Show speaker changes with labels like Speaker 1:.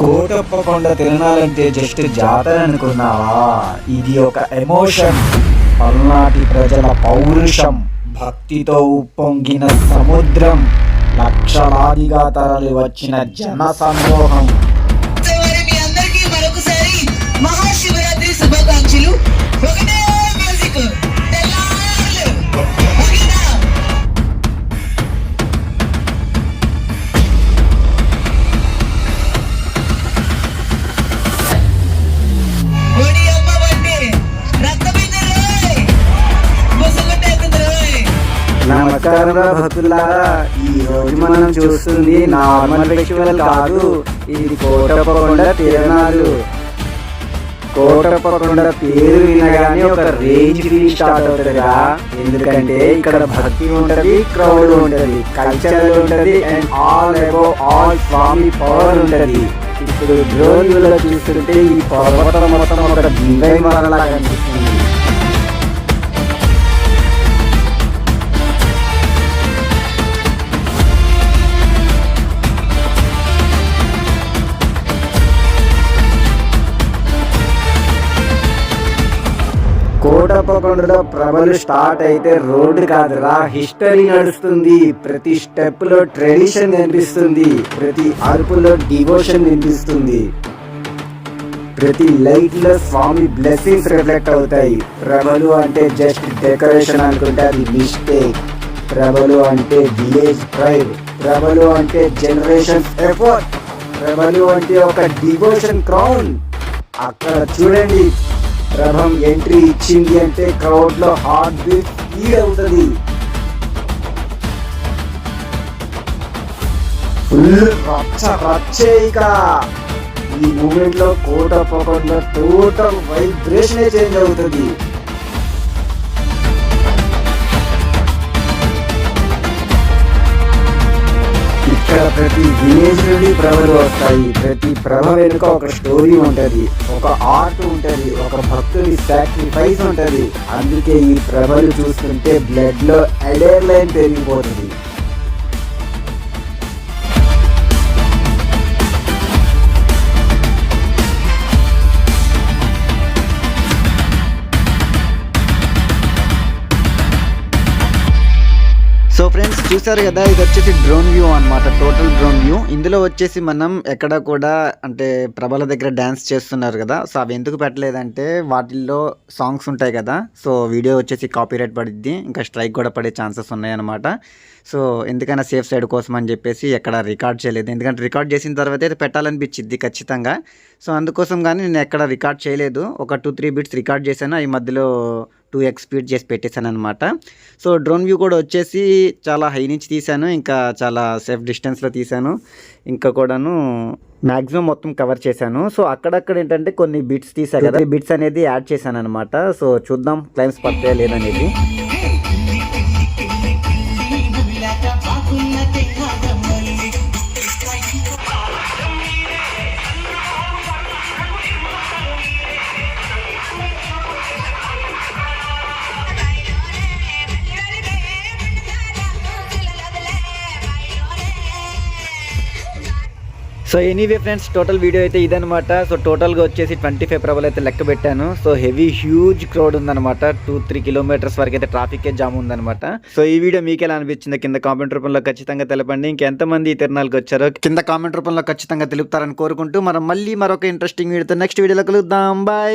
Speaker 1: Kotappakonda తిరణాలంటే just జాతర అనుకున్నావా? ఇది ఒక ఎమోషన్. పల్నాటి ప్రజల పౌరుషం భక్తితో ఉప్పొంగిన సముద్రం లక్షలాదిగా తరలి వచ్చిన జన సమూహం నమస్కారం భక్తులారా. ఈ రోజు మనం చూస్తుంది నార్మల్ ఫెస్టివల్ కాదు ఇది కోటప్పకొండ తిరణాలు కోటప్పకొండ పేరు వినగానే ఒక రేంజ్ ఫీల్ స్టార్ట్ అవుతుందిగా ఎందుకంటే ఇక్కడ భక్తి ఉంటది క్రౌడ్ ఉంటది కల్చర్ ఉంటది అండ్ ఆల్ అబౌ ఆల్ స్వామి పవర్ ఉంటది. ఇప్పుడు డ్రోన్ చూస్తుంటే ఈ పర్వతం మొత్తం ఒక డివైన్ వరలా కనిపిస్తుంది. కోటప్పకొండలో ప్రభలు స్టార్ట్ అయితే రోడ్డు కాదురా. హిస్టరీ నడుస్తుంది. ప్రతి స్టెప్లో ట్రెడిషన్ కనిపిస్తుంది ప్రతి అరుపులో డివోషన్ కనిపిస్తుంది ప్రతి లైట్లో స్వామి బ్లెస్సింగ్స్ రిఫ్లెక్ట్ అవుతాయి. ప్రభలు అంటే జస్ట్ డెకరేషన్ అనుకుంటే అది మిస్టేక్. ప్రభలు అంటే విలేజ్ ప్రైడ్. ప్రభలు అంటే జనరేషన్ ఎఫర్ట్. ప్రభలు అంటే ఒక డివోషన్ క్రౌన్. అక్కడ చూడండి. ప్రభం ఎంట్రీ ఇచ్చింది అంటే క్రౌడ్లో హార్ట్ బీట్ స్పీడ్ అవుతుంది. ఫుల్ రచ్చ రచ్చే ఇక. ఈ మూమెంట్లో కోట పోకుండా టోటల్ వైబ్రేషన్ చేంజ్ అవుతుంది. ప్రతి విలేజ్ నుండి ప్రభలు వస్తాయి. ప్రతి ప్రభ వెనుక ఒక స్టోరీ ఉంటది. ఒక ఆర్ట్ ఉంటది. ఒక భక్తుడి సాక్రిఫైస్ ఉంటది. అందుకే ఈ ప్రభలు చూస్తుంటే బ్లడ్లో అడేర్ లైన్ పెరిగిపోతుంది.
Speaker 2: ఫ్రెండ్స్ చూసారు కదా ఇది వచ్చేసి డ్రోన్ వ్యూ అన్నమాట టోటల్ డ్రోన్ వ్యూ ఇందులో వచ్చేసి మనం ఎక్కడ కూడా అంటే ప్రభల దగ్గర డ్యాన్స్ చేస్తున్నారు కదా సో అవి ఎందుకు పెట్టలేదంటే వాటిల్లో సాంగ్స్ ఉంటాయి కదా సో వీడియో వచ్చేసి కాపీరైట్ పడిద్ది ఇంకా స్ట్రైక్ కూడా పడే ఛాన్సెస్ ఉన్నాయన్నమాట. సో ఎందుకైనా సేఫ్ సైడ్ కోసం అని చెప్పేసి ఎక్కడ రికార్డ్ చేయలేదు. ఎందుకంటే రికార్డ్ చేసిన తర్వాత అయితే పెట్టాలనిపించింది ఖచ్చితంగా. సో అందుకోసం కానీ నేను ఎక్కడ రికార్డ్ చేయలేదు. ఒక టూ త్రీ బిట్స్ రికార్డ్ చేశాను ఈ మధ్యలో టూ ఎక్స్ స్పీడ్ చేసి పెట్టేశాను అనమాట సో డ్రోన్ వ్యూ కూడా వచ్చేసి చాలా హై నుంచి తీశాను ఇంకా చాలా సేఫ్ డిస్టెన్స్లో తీశాను ఇంకా కూడాను మ్యాక్సిమం మొత్తం కవర్ చేశాను సో అక్కడక్కడ ఏంటంటే కొన్ని బిట్స్ తీసా కదా బిట్స్ అనేది యాడ్ చేశాను అనమాట సో చూద్దాం క్లైమ్స్ పడతాయా లేదనేది so anyway friends total video అయితే ఇదనమాట సో టోటల్గా వచ్చేసి ట్వంటీ ఫైవ్ ప్రబల్ అయితే లెక్క పెట్టాను. సో హెవీ హ్యూజ్ క్రౌడ్ ఉందనమాట టూ త్రీ కిలోమీటర్స్ వరకు అయితే ట్రాఫికే జామ్ ఉందన్నమాట. సో ఈ వీడియో మీకు ఎలా అనిపించిందో కింద కామెంట్ రూపంలో ఖచ్చితంగా తెలపండి. ఇంకెంతమంది ఈ తిరణాలకు వచ్చారో కింద కామెంట్ రూపంలో ఖచ్చితంగా తెలుపుతారని కోరుకుంటూ మనం మళ్ళీ మరొక ఇంట్రెస్టింగ్ వీడియోతో నెక్స్ట్ వీడియోలో కలుద్దాం. బాయ్